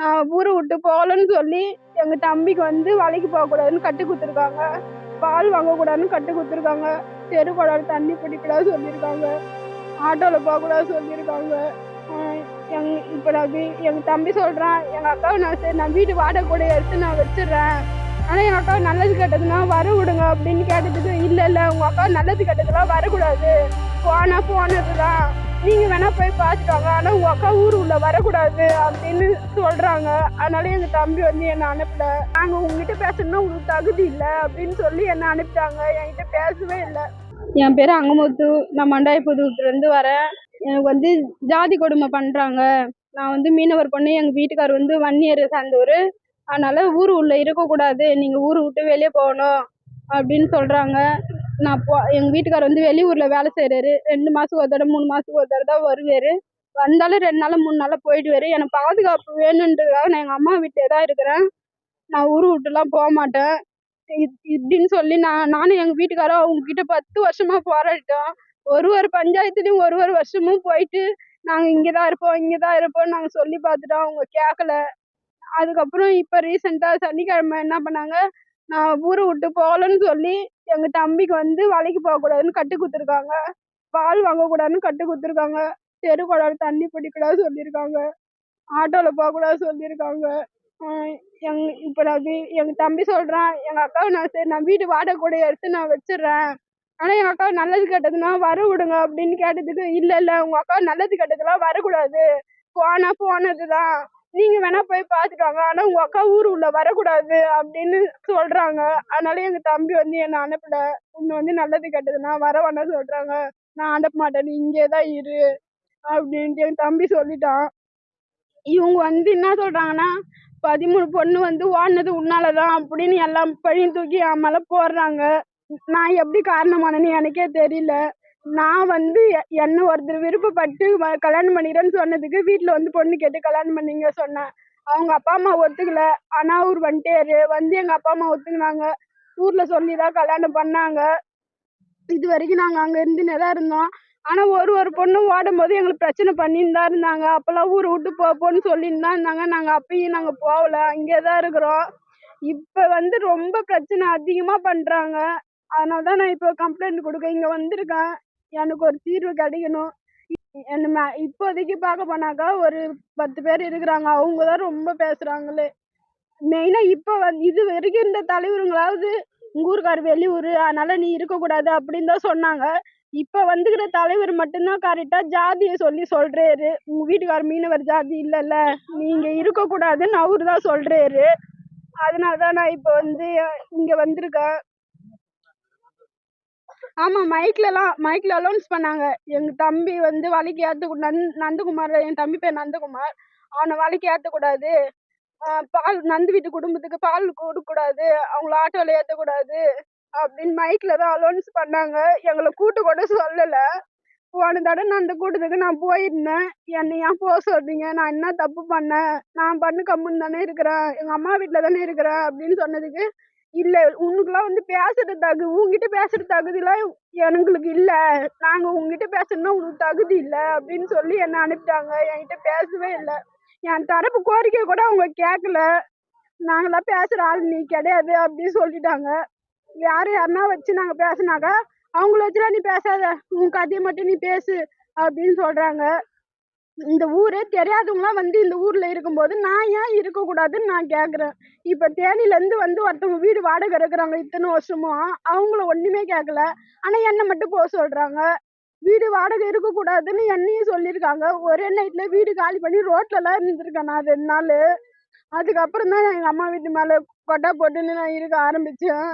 நான் ஊரை விட்டு போகலன்னு சொல்லி எங்க தம்பிக்கு வந்து வேலைக்கு போகக்கூடாதுன்னு கட்டு கொடுத்துருக்காங்க. பால் வாங்கக்கூடாதுன்னு கட்டு கொடுத்துருக்காங்க. தெரு குழால தண்ணி பிடிக்கூடாது சொல்லியிருக்காங்க. ஆட்டோவில் போகக்கூடாது சொல்லியிருக்காங்க. எங் இப்போ நான் வீ எங்கள் தம்பி சொல்கிறான் எங்கள் அக்காவை நான் சரி நான் வீட்டு வாடகை கூட எடுத்து நான் வச்சிடுறேன். ஆனால் எங்கள் அக்கா நல்லது கெட்டதுன்னா வர விடுங்க அப்படின்னு கேட்டதுக்கு இல்லை இல்லை உங்கள் அக்கா நல்லது கெட்டதுலாம் வரக்கூடாது. போனா போனது தான் நீங்கள் வேணா போய் பார்த்துட்டு வாங்க ஆனால் உங்கள் அக்கா ஊர் உள்ள வரக்கூடாது அப்படின்னு சொல்கிறாங்க அதனால எங்கள் தம்பி வந்து என்னை அனுப்பல. நாங்கள் உங்ககிட்ட பேசணும்னா உங்களுக்கு தகுதி இல்லை அப்படின்னு சொல்லி என்னை அனுப்பிட்டாங்க. என்கிட்ட பேசவே இல்லை. என் பேர் அங்கமுத்து. நான் மண்டாயப்புதூர்லேருந்து வரேன். எனக்கு வந்து ஜாதி கொடுமை பண்ணுறாங்க நான் வந்து மீனவர் பொண்ணு. எங்கள் வீட்டுக்கார் வந்து வன்னியர் சார்ந்தவர். அதனால் ஊர் உள்ளே இருக்கக்கூடாது. நீங்கள் ஊர் விட்டு வெளியே போகணும் அப்படின்னு சொல்கிறாங்க நான் போ எங்கள் வீட்டுக்கார் வந்து வெளியூரில் வேலை செய்கிறாரு ரெண்டு மாதத்துக்கு ஒரு தடவை மூணு மாதத்துக்கு ஒரு தடவை தான் வருவார். வந்தாலும் ரெண்டு நாள் மூணு நாளில் போயிடுவார். எனக்கு பாதுகாப்பு வேணுன்றதுக்காக நான் எங்கள் அம்மா வீட்டிலே தான் இருக்கிறேன். நான் ஊர் விட்டுலாம் போக மாட்டேன். இப்- இப்படின்னு சொல்லி நான் நானும் எங்கள் வீட்டுக்காரும் அவங்கக்கிட்ட பத்து வருஷமாக போராடிட்டோம். ஒரு ஒரு பஞ்சாயத்துலேயும் ஒரு ஒரு வருஷமும் போயிட்டு நாங்கள் இங்கே தான் இருப்போம் இங்கே தான் இருப்போம் நாங்கள் சொல்லி பார்த்துட்டோம். அவங்க கேட்கல அதுக்கப்புறம் இப்போ ரீசெண்டாக சனிக்கிழமை என்ன பண்ணாங்க? நான் ஊரை விட்டு போகலன்னு சொல்லி எங்கள் தம்பிக்கு வந்து வேலைக்கு போகக்கூடாதுன்னு கட்டு கொடுத்துருக்காங்க. பால் வாங்கக்கூடாதுன்னு கட்டு கொடுத்துருக்காங்க. தெரு குடாது தண்ணி பிடிக்கூடாது சொல்லியிருக்காங்க. ஆட்டோவில் போகக்கூடாது சொல்லியிருக்காங்க. எங் இப்போ நான் வீ எங்கள் தம்பி சொல்கிறான் எங்கள் அக்காவை நான் சரி நான் வீட்டு வாடகை கூட எடுத்து நான் வச்சிடுறேன். ஆனால் எங்கள் அக்கா நல்லது கெட்டதுன்னா வர விடுங்க அப்படின்னு கேட்டதுக்கு இல்லை இல்லை உங்கள் அக்கா நல்லது கெட்டதுலாம் வரக்கூடாது. போனால் போனது தான் நீங்கள் வேணா போய் பார்த்துட்டு வாங்க. ஆனால் உங்கள் அக்கா ஊர் உள்ள வரக்கூடாது அப்படின்னு சொல்கிறாங்க அதனால எங்கள் தம்பி வந்து என்னை அனுப்பல. உன்னை வந்து நல்லது கெட்டதுன்னா வர வேணாம் சொல்கிறாங்க நான் அனுப்ப மாட்டேன். நீ இங்கே தான் இரு அப்படின்ட்டு என் தம்பி சொல்லிட்டான். இவங்க வந்து என்ன சொல்கிறாங்கன்னா பதிமூணு பொண்ணு வந்து ஓடினது உன்னாலதான் அப்படின்னு எல்லாம் பழியும் தூக்கி என் போடுறாங்க. நான் எப்படி காரணமானேன்னு எனக்கே தெரியல. நான் வந்து எ- என்ன ஒருத்தர் விருப்பப்பட்டு கல்யாணம் பண்ணிக்கிறேன்னு சொன்னதுக்கு வீட்டில் வந்து பொண்ணு கேட்டு கல்யாணம் பண்ணிங்க சொன்னேன். அவங்க அப்பா அம்மா ஒத்துக்கல. ஆனால் அவர் வந்துட்டாரு. வந்து எங்கள் அப்பா அம்மா ஒத்துக்கினாங்க. ஊரில் சொல்லி தான் கல்யாணம் பண்ணாங்க. இது வரைக்கும் நாங்கள் அங்கே இருந்துனே தான் இருந்தோம். ஆனால் ஒரு ஒரு பொண்ணும் ஓடும்போது எங்களுக்கு பிரச்சனை பண்ணின்னு தான் இருந்தாங்க. அப்போல்லாம் ஊரை விட்டு போ போன்னு சொல்லின்னு தான் இருந்தாங்க. நாங்கள் அப்பயும் நாங்கள் போகல. இங்கே தான் இருக்கிறோம். இப்போ வந்து ரொம்ப பிரச்சனை அதிகமாக பண்ணுறாங்க அதனால தான் நான் இப்போ கம்ப்ளைண்ட் கொடுக்க இங்கே வந்திருக்கேன். எனக்கு ஒரு தீர்வு கிடைக்கணும். என்ன மே- இப்போதைக்கு பார்க்க போனாக்கா ஒரு பத்து பேர் இருக்கிறாங்க. அவங்க தான் ரொம்ப பேசுகிறாங்களே மெயினாக இப்போ வந்து இது வரைக்கும் இந்த தலைவருங்களாவது உங்கள் ஊருக்கார் வெளியூர் அதனால நீ இருக்கக்கூடாது அப்படின்னு தான் சொன்னாங்க. இப்போ வந்துக்கிற தலைவர் மட்டும்தான் கரெக்டாக ஜாதியை சொல்லி சொல்கிறாரு உங்கள் வீட்டுக்கார் மீனவர் ஜாதி இல்லைல்ல. நீங்கள் இருக்கக்கூடாதுன்னு அவரு தான் சொல்கிறாரு அதனால தான் நான் இப்போ வந்து இங்கே வந்திருக்கேன். ஆமாம் மைக்லலாம் மைக்கில் அலௌன்ஸ் பண்ணாங்க. எங்கள் தம்பி வந்து வலைக்கு ஏற்ற நந் நந்தகுமார் என் தம்பி பேர் நந்தகுமார். அவனை வலைக்கு ஏற்றக்கூடாது பால் நந்து வீட்டு குடும்பத்துக்கு பால் கொடுக்கக்கூடாது அவங்கள ஆட்டோவில் ஏற்றக்கூடாது அப்படின்னு மைக்கில் தான் அலௌன்ஸ் பண்ணாங்க. எங்களை கூட்டு கூட சொல்லலை. போன தடவை நான் அந்த கூட்டத்துக்கு நான் போயிருந்தேன். என்னை ஏன் போக சொல்றீங்க? நான் என்ன தப்பு பண்ணேன்? நான் பண்ணு கம்முன்னு தானே இருக்கிறேன். எங்கள் அம்மா வீட்டில் தானே இருக்கிறேன் அப்படின்னு சொன்னதுக்கு இல்லை உனக்குலாம் வந்து பேசுறது தகு உங்ககிட்ட பேசுற தகுதிலாம் எங்களுக்கு இல்லை. நாங்கள் உங்ககிட்ட பேசணும்னா உங்களுக்கு தகுதி இல்லை அப்படின்னு சொல்லி என்னை அனுப்பிட்டாங்க. என்கிட்ட பேசவே இல்லை. என் தரப்பு கோரிக்கை கூட அவங்க கேட்கல நாங்களாம் பேசுகிற ஆள் நீ கிடையாது அப்படின்னு சொல்லிட்டாங்க. யார் யாருன்னா வச்சு நாங்கள் பேசுனாக்கா அவங்கள வச்சுலாம் நீ பேசாத. உன் கதையை மட்டும் நீ பேசு அப்படின்னு சொல்கிறாங்க இந்த ஊரே தெரியாதவங்களாம் வந்து இந்த ஊரில் இருக்கும்போது நான் ஏன் இருக்கக்கூடாதுன்னு நான் கேட்குறேன் இப்போ தேனிலேருந்து வந்து ஒருத்தவங்க வீடு வாடகை இருக்கிறாங்க இத்தனை வருஷமும் அவங்கள ஒன்றுமே கேட்கல ஆனால் என்னை மட்டும் போக சொல்கிறாங்க வீடு வாடகை இருக்கக்கூடாதுன்னு என்னையும் சொல்லியிருக்காங்க. ஒரே நைட்டில் வீடு காலி பண்ணி ரோட்லலாம் இருந்திருக்கேன் நான் ரெண்டு நாள். அதுக்கப்புறம் தான் எங்கள் அம்மா வீட்டு மேலே கொட்டா போட்டுன்னு நான் இருக்க ஆரம்பித்தேன்